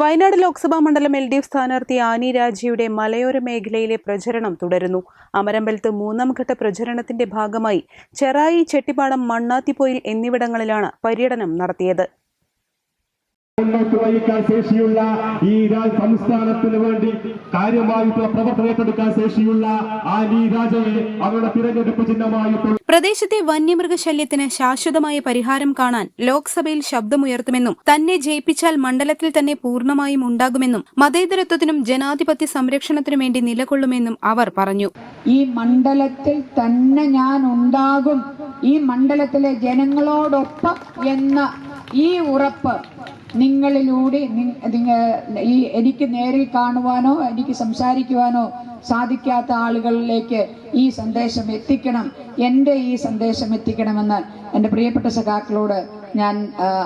Wayanad Lok Sabha മണ്ഡലം L D F സ്ഥാനാർത്ഥി ആനി രാജയുടെ മലയോര മേഖലയിലെ പ്രചരണം തുടരുന്നു. അമരമ്പലത്ത് മൂന്നാം ഘട്ട പ്രചരണത്തിന്റെ ഭാഗമായി ചെറായി ചെട്ടിപ്പാടം മണ്ണാത്തിപ്പോയിൽ എന്നിവിടങ്ങളിലാണ് പര്യടനം നടത്തിയത്. മുന്നോട്ട് വഹിക്കാൻ ശേഷിയുള്ള ഈ രാജ് സംസ്ഥാനത്തിന് വേണ്ടി കാര്യമായിട്ടുള്ള പ്രവർത്തനം ഏറ്റെടുക്കാൻ ശേഷിയുള്ള ആ രാജയെ അവരുടെ തിരഞ്ഞെടുപ്പ് ചിഹ്നമായിട്ടുള്ള പ്രദേശത്തെ വന്യമൃഗശല്യത്തിന് ശാശ്വതമായ പരിഹാരം കാണാൻ ലോക്സഭയിൽ ശബ്ദമുയർത്തുമെന്നും തന്നെ ജയിപ്പിച്ചാൽ മണ്ഡലത്തിൽ തന്നെ പൂർണമായും ഉണ്ടാകുമെന്നും മതേതരത്വത്തിനും ജനാധിപത്യ സംരക്ഷണത്തിനും വേണ്ടി നിലകൊള്ളുമെന്നും അവർ പറഞ്ഞു. ഈ മണ്ഡലത്തിൽ തന്നെ ഞാൻ ഉണ്ടാകും. ഈ മണ്ഡലത്തിലെ ജനങ്ങളോടൊപ്പം എന്ന ഈ ഉറപ്പ് നിങ്ങളിലൂടെ ഈ എനിക്ക് നേരിൽ കാണുവാനോ എനിക്ക് സംസാരിക്കുവാനോ സാധിക്കാത്ത ആളുകളിലേക്ക് ഈ സന്ദേശം എത്തിക്കണം. എന്റെ ഈ സന്ദേശം എത്തിക്കണമെന്ന് എന്റെ പ്രിയപ്പെട്ട സഖാക്കളോട് ഞാൻ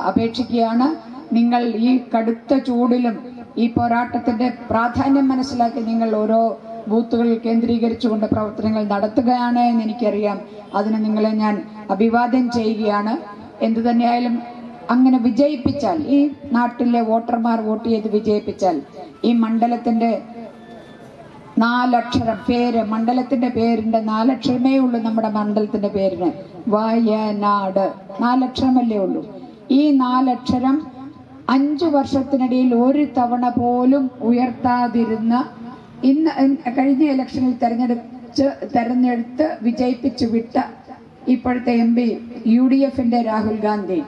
അപേക്ഷിക്കുകയാണ്. നിങ്ങൾ ഈ കടുത്ത ചൂടിലും ഈ പോരാട്ടത്തിന്റെ പ്രാധാന്യം മനസ്സിലാക്കി നിങ്ങൾ ഓരോ ബൂത്തുകളിൽ കേന്ദ്രീകരിച്ചുകൊണ്ട് പ്രവർത്തനങ്ങൾ നടത്തുകയാണ് എന്ന് എനിക്കറിയാം. അതിന് നിങ്ങളെ ഞാൻ അഭിവാദ്യം ചെയ്യുകയാണ്. എന്തു തന്നെയായാലും അങ്ങനെ വിജയിപ്പിച്ചാൽ ഈ നാട്ടിലെ വോട്ടർമാർ വോട്ട് ചെയ്ത് വിജയിപ്പിച്ചാൽ ഈ മണ്ഡലത്തിന്റെ നാലക്ഷരം പേര് മണ്ഡലത്തിന്റെ പേരിന്റെ നാലക്ഷരമേ ഉള്ളൂ നമ്മുടെ മണ്ഡലത്തിന്റെ പേരിന്. വയനാട് നാലക്ഷരമല്ലേ ഉള്ളൂ. ഈ നാലക്ഷരം അഞ്ചു വർഷത്തിനിടയിൽ ഒരു തവണ പോലും ഉയർത്താതിരുന്ന ഇന്ന് കഴിഞ്ഞ ഇലക്ഷനിൽ തെരഞ്ഞെടുത്ത് തെരഞ്ഞെടുത്ത് വിജയിപ്പിച്ചു വിട്ട ഇപ്പോഴത്തെ എം പി യു ഡി എഫിന്റെ രാഹുൽ ഗാന്ധി.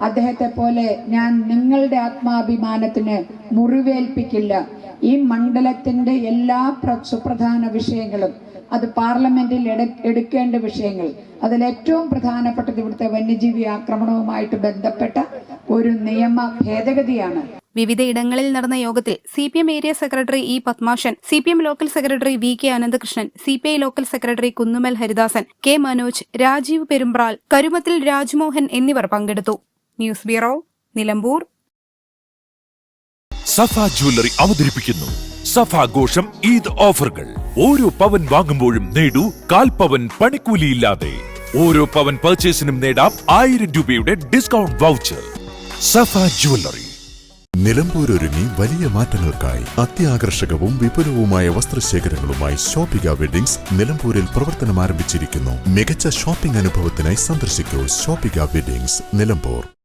അദ്ദേഹത്തെ പോലെ ഞാൻ നിങ്ങളുടെ ആത്മാഭിമാനത്തിന് മുറിവേൽപ്പിക്കില്ല. ഈ മണ്ഡലത്തിന്റെ എല്ലാ പ്ര- സുപ്രധാന വിഷയങ്ങളും അത് പാർലമെന്റിൽ എടുക്കേണ്ട വിഷയങ്ങൾ അതിൽ ഏറ്റവും പ്രധാനപ്പെട്ടത് ഇവിടുത്തെ വന്യജീവി ആക്രമണവുമായിട്ട് ബന്ധപ്പെട്ട ഒരു നിയമ ഭേദഗതിയാണ്. വിവിധയിടങ്ങളിൽ നടന്ന യോഗത്തിൽ C P M area secretary E Padmashan C P M local secretary V K Ananthakrishnan C P I local secretary Kunnumal Haridasan K Manoj Rajeev Perumbral Karumathil Rajmohan എന്നിവർ പങ്കെടുത്തു. News bureau Nilambur. Safa jewellery അവതരിപ്പിക്കുന്നു. സഫ ആഘോഷം ഈദ് ഓഫറുകൾ. ഓരോ പവൻ വാങ്ങുമ്പോഴും നേടൂ കാൽ പവൻ പണിക്കൂലിയില്ലാതെ. ഓരോ പവൻ പർച്ചേസിനും നേടാം ആയിരം രൂപയുടെ discount voucher Safa jewellery. Nilambur ഒരുങ്ങി വലിയ മാറ്റങ്ങൾക്കായി അത്യാകർഷകവും വിപുലവുമായ വസ്ത്രശേഖരങ്ങളുമായി ഷോപ്പിക വെഡിങ്സ് നിലമ്പൂരിൽ പ്രവർത്തനം ആരംഭിച്ചിരിക്കുന്നു മികച്ച ഷോപ്പിംഗ് അനുഭവത്തിനായി സന്ദർശിക്കൂ ഷോപ്പിക വെഡിങ്സ് നിലമ്പൂർ.